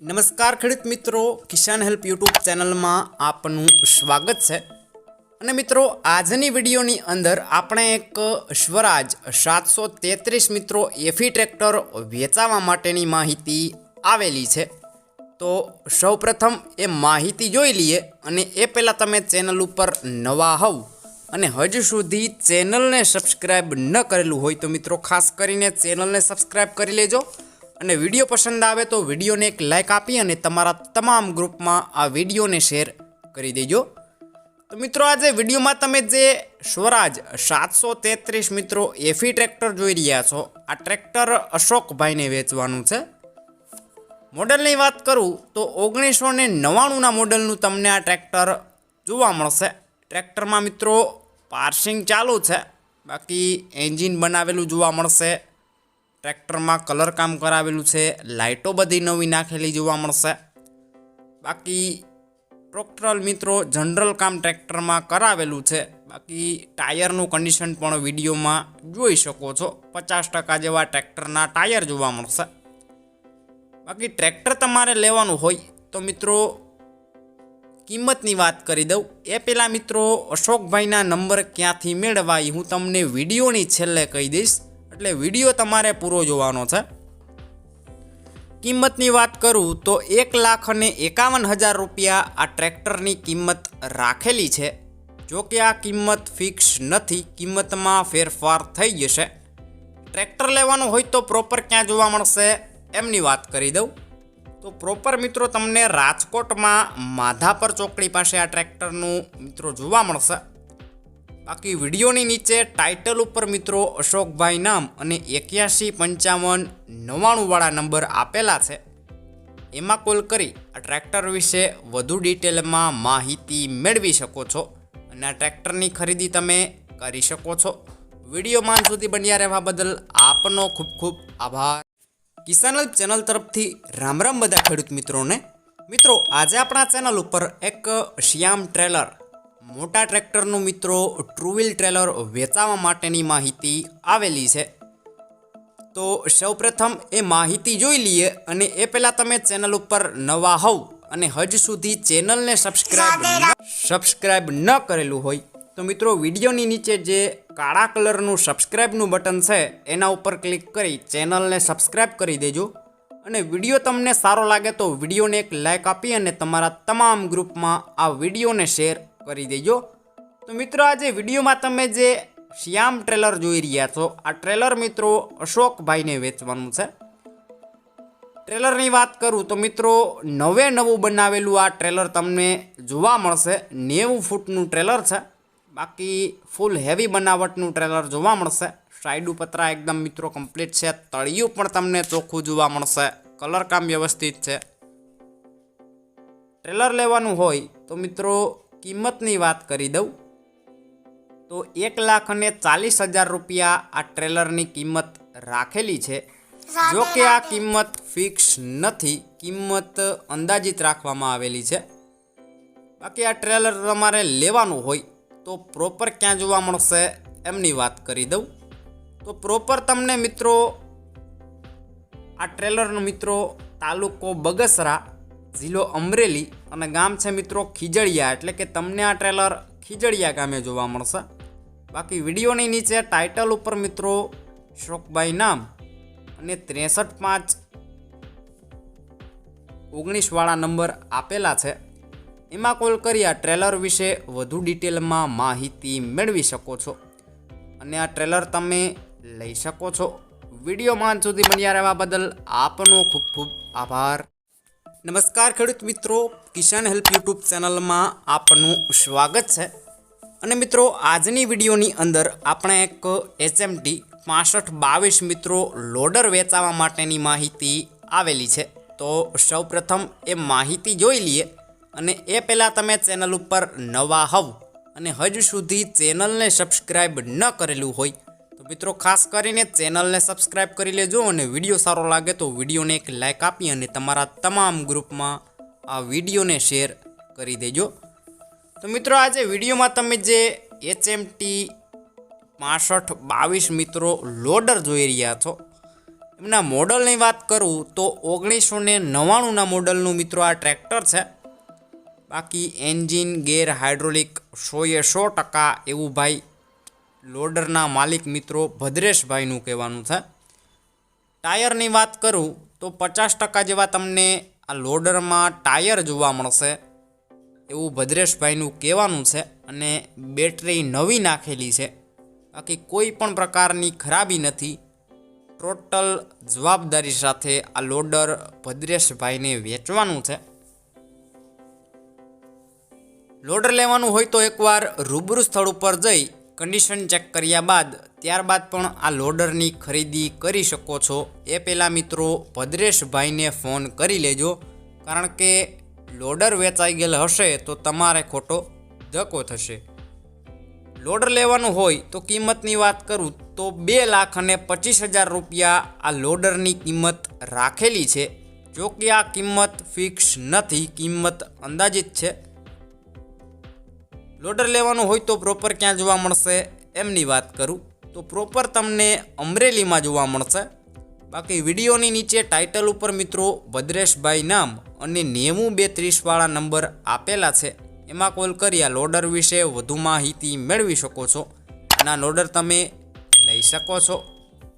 નમસ્કાર ખેડૂત મિત્રો, કિસાન હેલ્પ યુટ્યુબ ચેનલમાં આપનું સ્વાગત છે. અને મિત્રો, આજની વિડીયોની અંદર આપણે એક સ્વરાજ સાતસો તેત્રીસ મિત્રો એફી ટ્રેક્ટર વેચાવા માટેની માહિતી આવેલી છે. તો સૌપ્રથમ એ માહિતી જોઈ લઈએ અને એ પહેલાં તમે ચેનલ ઉપર નવા હોવ અને હજુ સુધી ચેનલને સબસ્ક્રાઈબ ન કરેલું હોય તો મિત્રો, ખાસ કરીને ચેનલને સબસ્ક્રાઈબ કરી લેજો. અને વીડિયો પસંદ આવે તો વિડીયોને એક લાઇક આપી અને તમારા તમામ ગ્રુપમાં આ વિડીયોને શેર કરી દેજો. તો મિત્રો આજે વિડીયોમાં તમે જે સ્વરાજ સાતસો તેત્રીસ મિત્રો એફી ટ્રેક્ટર જોઈ રહ્યા છો, આ ટ્રેક્ટર અશોકભાઈને વેચવાનું છે. મોડલની વાત કરું તો ઓગણીસો ને નવ્વાણુંના મોડલનું તમને આ ટ્રેક્ટર જોવા મળશે. ટ્રેક્ટરમાં મિત્રો પાર્સિંગ ચાલુ છે, બાકી એન્જિન બનાવેલું જોવા મળશે. ટ્રેક્ટરમાં કલર કામ કરાવેલું છે. લાઇટો બધી નવી નાખેલી જોવા મળશે. બાકી ટ્રોક્ટરલ મિત્રો જનરલ કામ ટ્રેક્ટરમાં કરાવેલું છે. બાકી ટાયરનું કન્ડિશન પણ વિડીયોમાં જોઈ શકો છો. પચાસ ટકા જેવા ટ્રેક્ટરના ટાયર જોવા મળશે. બાકી ટ્રેક્ટર તમારે લેવાનું હોય તો મિત્રો કિંમતની વાત કરી દઉં. એ પહેલાં મિત્રો અશોકભાઈના નંબર ક્યાંથી મેળવા એ હું તમને વિડીયોની છેલ્લે કહી દઈશ. એટલે વીડિયો તમારે પૂરો જોવાનો છે. કિંમતની વાત કરું તો એક લાખ અને એકાવન હજાર રૂપિયા આ ટ્રેક્ટરની કિંમત રાખેલી છે. જો કે આ કિંમત ફિક્સ નથી, કિંમતમાં ફેરફાર થઈ જશે. ટ્રેક્ટર લેવાનું હોય તો પ્રોપર ક્યાં જોવા મળશે એમની વાત કરી દઉં. તો પ્રોપર મિત્રો તમને રાજકોટમાં માધાપર ચોકડી પાસે આ ટ્રેક્ટરનું મિત્રો જોવા મળશે. બાકી વિડીયોની નીચે ટાઇટલ ઉપર મિત્રો અશોકભાઈ નામ અને એક્યાસી પંચાવન નવ્વાણુંવાળા નંબર આપેલા છે. એમાં કોલ કરી આ ટ્રેક્ટર વિશે વધુ ડિટેલમાં માહિતી મેળવી શકો છો અને આ ટ્રેક્ટરની ખરીદી તમે કરી શકો છો. વિડીયોમાં સુધી બન્યા રહેવા બદલ આપનો ખૂબ ખૂબ આભાર. કિસાન ચેનલ તરફથી રામ રામ બધા ખેડૂત મિત્રોને. મિત્રો, આજે આપણા ચેનલ ઉપર એક શ્યામ ટ્રેલર મોટા ટ્રેક્ટરનું મિત્રો ટ્રુ વ્હીલ ટ્રેલર વેચાવા માટેની માહિતી આવેલી છે. તો સૌપ્રથમ એ માહિતી જોઈ લઈએ અને એ પહેલાં તમે ચેનલ ઉપર નવા હોવ અને હજ સુધી ચેનલને સબસ્ક્રાઇબ સબસ્ક્રાઇબ ન કરેલું હોય, તો મિત્રો વિડીયોની નીચે જે કાળા કલરનું સબસ્ક્રાઇબનું બટન છે, એના ઉપર ક્લિક કરી ચેનલને સબસ્ક્રાઇબ કરી દેજો. અને વીડિયો તમને સારો લાગે તો વિડીયોને એક લાઇક આપી અને તમારા તમામ ગ્રુપમાં આ વિડીયોને શેર કરી દેજો. તો મિત્રો, આજે વિડીયોમાં તમે જે શ્યામ ટ્રેલર જોઈ રહ્યા છો, આ ટ્રેલર મિત્રો અશોકભાઈને વેચવાનું છે. ટ્રેલરની વાત કરું તો મિત્રો, નવે નવું બનાવેલું આ ટ્રેલર તમને જોવા મળશે. નેવું ફૂટનું ટ્રેલર છે. બાકી ફૂલ હેવી બનાવટનું ટ્રેલર જોવા મળશે. સાઈડ પતરા એકદમ મિત્રો કમ્પ્લીટ છે. તળિયું પણ તમને ચોખ્ખું જોવા મળશે. કલર કામ વ્યવસ્થિત છે. ટ્રેલર લેવાનું હોય તો મિત્રો કિંમતની વાત કરી દઉં? તો એક લાખ અને ચાલીસ હજાર રૂપિયા આ ટ્રેલરની કિંમત રાખેલી છે. જો કે આ કિંમત ફિક્સ નથી કિંમત અંદાજિત રાખવામાં આવેલી છે. બાકી આ ટ્રેલર તમારે લેવાનું હોય તો પ્રોપર ક્યાં જોવા મળશે એમની વાત કરી દઉં. તો પ્રોપર તમને મિત્રો આ ટ્રેલરનો મિત્રો તાલુકો બગસરા જિલ્લો અમરેલી અને ગામ છે મિત્રો ખીજડીયા, એટલે કે તમને આ ટ્રેલર ખીજડીયા ગામે જોવા મળશે. બાકી વિડીયોની નીચે ટાઇટલ ઉપર મિત્રો શોકભાઈ નામ અને ત્રેસઠ પાંચ ઓગણીસવાળા નંબર આપેલા છે. એમાં કોલ કરી આ ટ્રેલર વિશે વધુ ડિટેલમાં માહિતી મેળવી શકો છો. અને આ ટ્રેલર તમે લઈ શકો છો. વિડીયોમાં સુધી બન્યા રહેવા બદલ આપનો ખૂબ ખૂબ આભાર. નમસ્કાર ખેડૂત મિત્રો, કિસાન હેલ્પ યુટ્યુબ ચેનલમાં આપનું સ્વાગત છે. અને મિત્રો, આજની વિડીયોની અંદર આપણે એક એચએમટી પાસઠ બાવીસ મિત્રો લોડર વેચાવા માટેની માહિતી આવેલી છે. તો સૌપ્રથમ એ માહિતી જોઈ લઈએ અને એ પહેલાં તમે ચેનલ ઉપર નવા હોવ અને હજુ સુધી ચેનલને સબસ્ક્રાઈબ ન કરેલું હોય મિત્રો, ખાસ કરીને ચેનલને સબસ્ક્રાઈબ કરી લેજો અને વીડિયો સારો લાગે તો વિડીયોને એક લાઇક આપી અને તમારા તમામ ગ્રુપમાં આ વિડીયોને શેર કરી દેજો. તો મિત્રો, આજે વિડીયોમાં તમે જે એચએમટી પાસઠ બાવીસ મિત્રો લોડર જોઈ રહ્યા છો, એમના મોડલની વાત કરું તો ઓગણીસો ને નવ્વાણુંના મોડલનું મિત્રો આ ટ્રેક્ટર છે. બાકી એન્જિન ગેર હાઇડ્રોલિક સોએ સો ટકા એવું ભાઈ લોડરના માલિક મિત્રો ભદ્રેશભાઈનું કહેવાનું છે. ટાયરની વાત કરું તો પચાસ ટકા જેવા તમને આ લોડરમાં ટાયર જોવા મળશે એવું ભદ્રેશભાઈનું કહેવાનું છે અને બેટરી નવી નાખેલી છે. બાકી કોઈ પણ પ્રકારની ખરાબી નથી. ટોટલ જવાબદારી સાથે આ લોડર ભદ્રેશભાઈને વેચવાનું છે. લોડર લેવાનું હોય તો એકવાર રૂબરૂ સ્થળ ઉપર જઈ કન્ડિશન ચેક કર્યા બાદ ત્યારબાદ પણ આ લોડરની ખરીદી કરી શકો છો. એ પહેલાં મિત્રો ભદ્રેશભાઈને ફોન કરી લેજો. કારણ કે લોડર વેચાઈ ગયેલ હશે તો તમારે ખોટો ધક્કો થશે. લોડર લેવાનું હોય તો કિંમતની વાત કરું તો બે લાખ અને પચીસ હજાર રૂપિયા આ લોડરની કિંમત રાખેલી છે. જો કે આ કિંમત ફિક્સ નથી, કિંમત અંદાજિત છે. લોડર લેવાનું હોય તો પ્રોપર ક્યાં જોવા મળશે? એમની વાત કરું. તો પ્રોપર તમને અમરેલીમાં જોવા મળશે. બાકી વિડીયોની નીચે ટાઇટલ ઉપર મિત્રો ભદ્રેશભાઈ નામ અને નેવું બે ત્રીસવાળા નંબર આપેલા છે. એમાં કોલ કરી આ લોડર વિશે વધુ માહિતી મેળવી શકો છો. અને લોડર તમે લઈ શકો છો.